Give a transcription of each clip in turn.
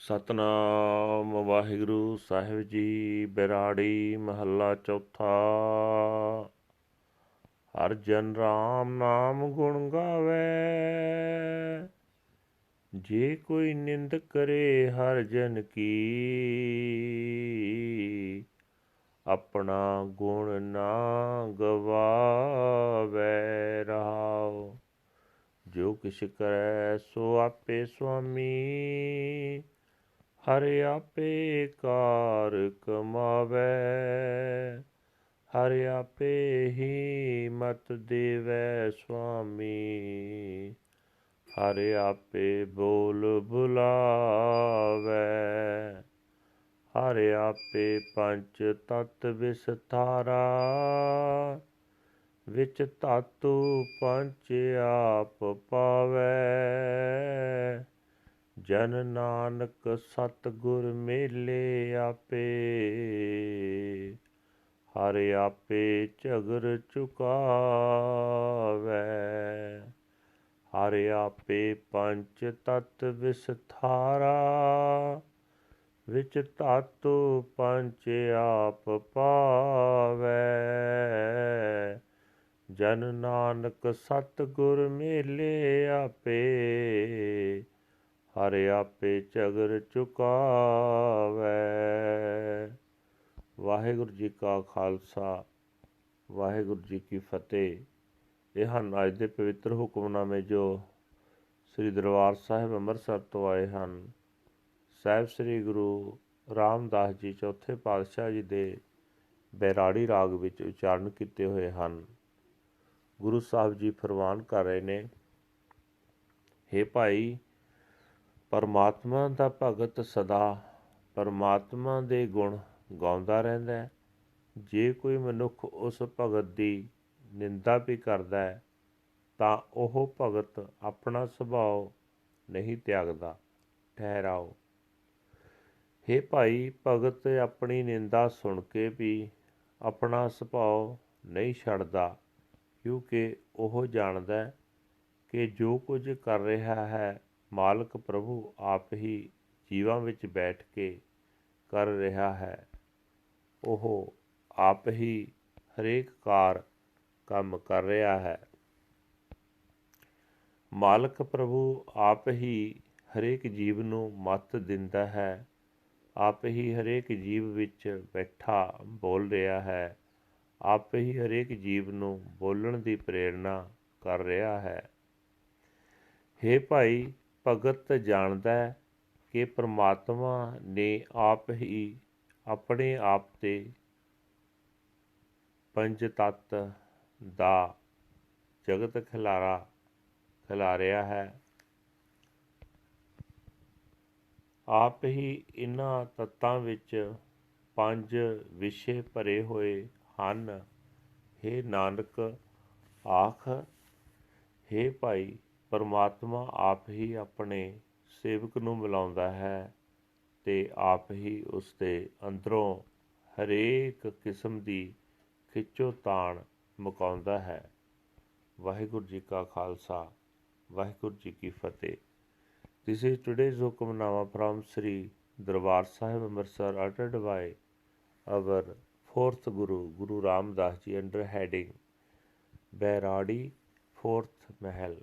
ਸਤਨਾਮ ਵਾਹਿਗੁਰੂ ਸਾਹਿਬ ਜੀ, ਬਿਰਾੜੀ ਮਹੱਲਾ ਚੌਥਾ। ਹਰ ਜਨ ਰਾਮ ਨਾਮ ਗੁਣ ਗਾਵੇ। ਜੇ ਕੋਈ ਨਿੰਦ ਕਰੇ, ਹਰ ਜਨ ਕੀ। ਆਪਣਾ ਗੁਣ ਨਾ ਗਵਾਵੇ ਰਹਾਓ ਜੋ ਕਿਛ ਕਰੈ, ਸੋ ਆਪੇ ਸੁਆਮੀ। ਹਰ ਆਪੇ ਕਾਰ ਕਮਾਵੇ, ਹਰ ਆਪੇ ਹੀ ਮਤ ਦੇਵੈ ਸੁਆਮੀ, ਹਰ ਆਪੇ ਬੋਲ ਬੁਲਾਵੇ, ਹਰ ਆਪੇ ਪੰਜ ਤਤ ਵਿਸਥਾਰਾ, ਵਿੱਚ ਧਾਤੂ ਪੰਜ ਆਪ ਪਾਵੇ। ਜਨ ਨਾਨਕ ਸਤ ਗੁਰ ਮੇਲੇ ਆਪੇ, ਹਰ ਆਪੇ ਝਗਰ ਚੁਕਾਵੇ ਹਰ ਆਪੇ ਪੰਚ ਤਤ ਵਿਸਥਾਰਾ, ਵਿੱਚ ਧਾਤੂ ਪੰਚ ਆਪ ਪਾਵੇ। ਜਨ ਨਾਨਕ ਸਤ ਗੁਰ ਮੇਲੇ ਆਪੇ ਹਰ ਆਪੇ ਝਗਰ ਚੁਕਾਵੇ। ਵਾਹਿਗੁਰੂ ਜੀ ਕਾ ਖਾਲਸਾ, ਵਾਹਿਗੁਰੂ ਜੀ ਕੀ ਫਤਿਹ। ਇਹ ਹਨ ਅੱਜ ਦੇ ਪਵਿੱਤਰ ਹੁਕਮਨਾਮੇ ਜੋ ਸ੍ਰੀ ਦਰਬਾਰ ਸਾਹਿਬ ਅੰਮ੍ਰਿਤਸਰ ਤੋਂ ਆਏ ਹਨ। ਸਾਹਿਬ ਸ੍ਰੀ ਗੁਰੂ ਰਾਮਦਾਸ ਜੀ ਚੌਥੇ ਪਾਤਸ਼ਾਹ ਜੀ ਦੇ ਬੈਰਾੜੀ ਰਾਗ ਵਿੱਚ ਉਚਾਰਨ ਕੀਤੇ ਹੋਏ ਹਨ। ਗੁਰੂ ਸਾਹਿਬ ਜੀ ਫਰਮਾਨ ਕਰ ਰਹੇ ਨੇ हे ਭਾਈ ਪਰਮਾਤਮਾ ਦਾ ਭਗਤ ਸਦਾ ਪਰਮਾਤਮਾ ਦੇ ਗੁਣ ਗਾਉਂਦਾ ਰਹਿੰਦਾ ਹੈ। ਜੇ ਕੋਈ ਮਨੁੱਖ ਉਸ ਭਗਤ ਦੀ ਨਿੰਦਾ ਵੀ ਕਰਦਾ ਹੈ, ਤਾਂ ਉਹ ਭਗਤ ਆਪਣਾ ਸੁਭਾਅ ਨਹੀਂ ਤਿਆਗਦਾ। ਠਹਿਰਾਓ। हे ਭਾਈ, ਭਗਤ ਆਪਣੀ ਨਿੰਦਾ ਸੁਣ ਕੇ ਵੀ ਆਪਣਾ ਸੁਭਾਅ ਨਹੀਂ ਛੱਡਦਾ, ਕਿਉਂਕਿ ਉਹ ਜਾਣਦਾ ਕਿ ਜੋ ਕੁਝ ਕਰ ਰਿਹਾ ਹੈ ਮਾਲਕ ਪ੍ਰਭੂ ਆਪ ਹੀ ਜੀਵਾਂ ਵਿੱਚ ਬੈਠ ਕੇ ਕਰ ਰਿਹਾ ਹੈ। ਉਹ ਆਪ ਹੀ ਹਰੇਕ ਕਾਰ ਕੰਮ ਕਰ ਰਿਹਾ ਹੈ। ਮਾਲਕ ਪ੍ਰਭੂ ਆਪ ਹੀ ਹਰੇਕ ਜੀਵ ਨੂੰ ਮਤ ਦਿੰਦਾ ਹੈ। ਆਪ ਹੀ ਹਰੇਕ ਜੀਵ ਵਿੱਚ ਬੈਠਾ ਬੋਲ ਰਿਹਾ ਹੈ। ਆਪ ਹੀ ਹਰੇਕ ਜੀਵ ਨੂੰ ਬੋਲਣ ਦੀ ਪ੍ਰੇਰਣਾ ਕਰ ਰਿਹਾ ਹੈ। हे ਭਾਈ ਭਗਤ ਜਾਣਦਾ ਹੈ ਕਿ ਪਰਮਾਤਮਾ ਨੇ ਆਪ ਹੀ ਆਪਣੇ ਆਪ ਤੇ ਪੰਜ ਤਤ ਦਾ ਜਗਤ ਖਿਲਾਰਾ, ਖਿਲਾਰਿਆ ਹੈ। ਆਪ ਹੀ ਇਹਨਾਂ ਤਤਾਂ ਵਿੱਚ ਪੰਜ ਵਿਸ਼ੇ ਭਰੇ ਹੋਏ ਹਨ। हे ਨਾਨਕ, ਆਖ हे ਭਾਈ ਪਰਮਾਤਮਾ ਆਪ ਹੀ ਆਪਣੇ ਸੇਵਕ ਨੂੰ ਮਿਲਾਉਂਦਾ ਹੈ ਤੇ ਆਪ ਹੀ ਉਸ ਦੇ ਅੰਦਰੋਂ ਹਰੇਕ ਕਿਸਮ ਦੀ ਖਿੱਚੋ ਤਾਣ ਮੁਕਾਉਂਦਾ ਹੈ ਵਾਹਿਗੁਰੂ ਜੀ ਕਾ ਖਾਲਸਾ ਵਾਹਿਗੁਰੂ ਜੀ ਕੀ ਫਤਿਹ this is today's Hukamnama from Sri Darbar Sahib Amritsar ਅਟਟਡ by our fourth Guru Guru Ramdas ji under heading Bairari fourth Mahal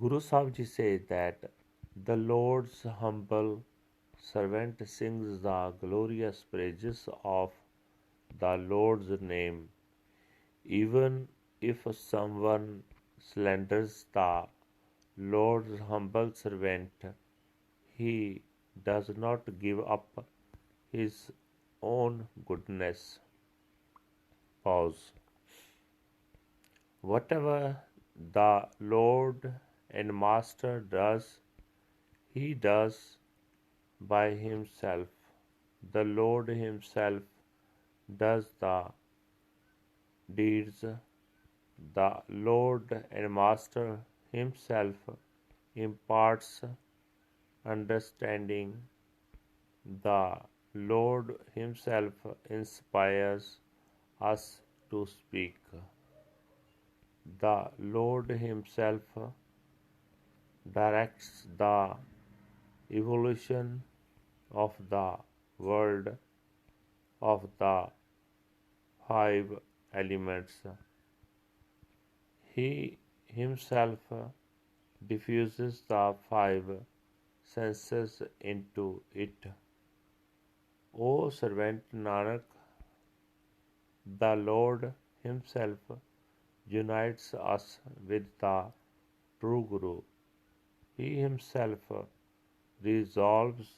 Guru Sahib says that the Lord's humble servant sings the glorious praises of the Lord's name. Even if someone slanders the Lord's humble servant, he does not give up his own goodness. Pause. Whatever the Lord and Master does, he does by himself. The Lord himself does the deeds. The Lord and Master himself imparts understanding. The Lord himself inspires us to speak. The Lord himself directs the evolution of the world of the five elements. He himself diffuses the five senses into it. O servant Nanak, the Lord Himself unites us with the true Guru. He Himself resolves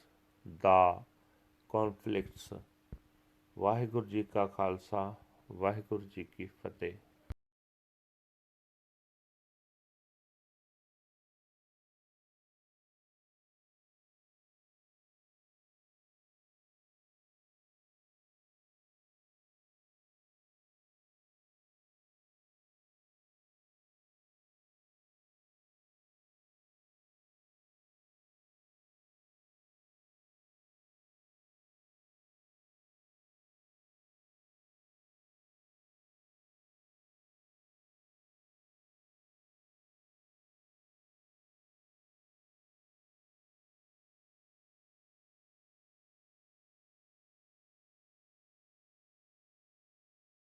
the conflicts. Waheguru ji ਕਾ ਖਾਲਸਾ ਵਾਹਿਗੁਰੂ ਜੀ ਕੀ ਫਤਿਹ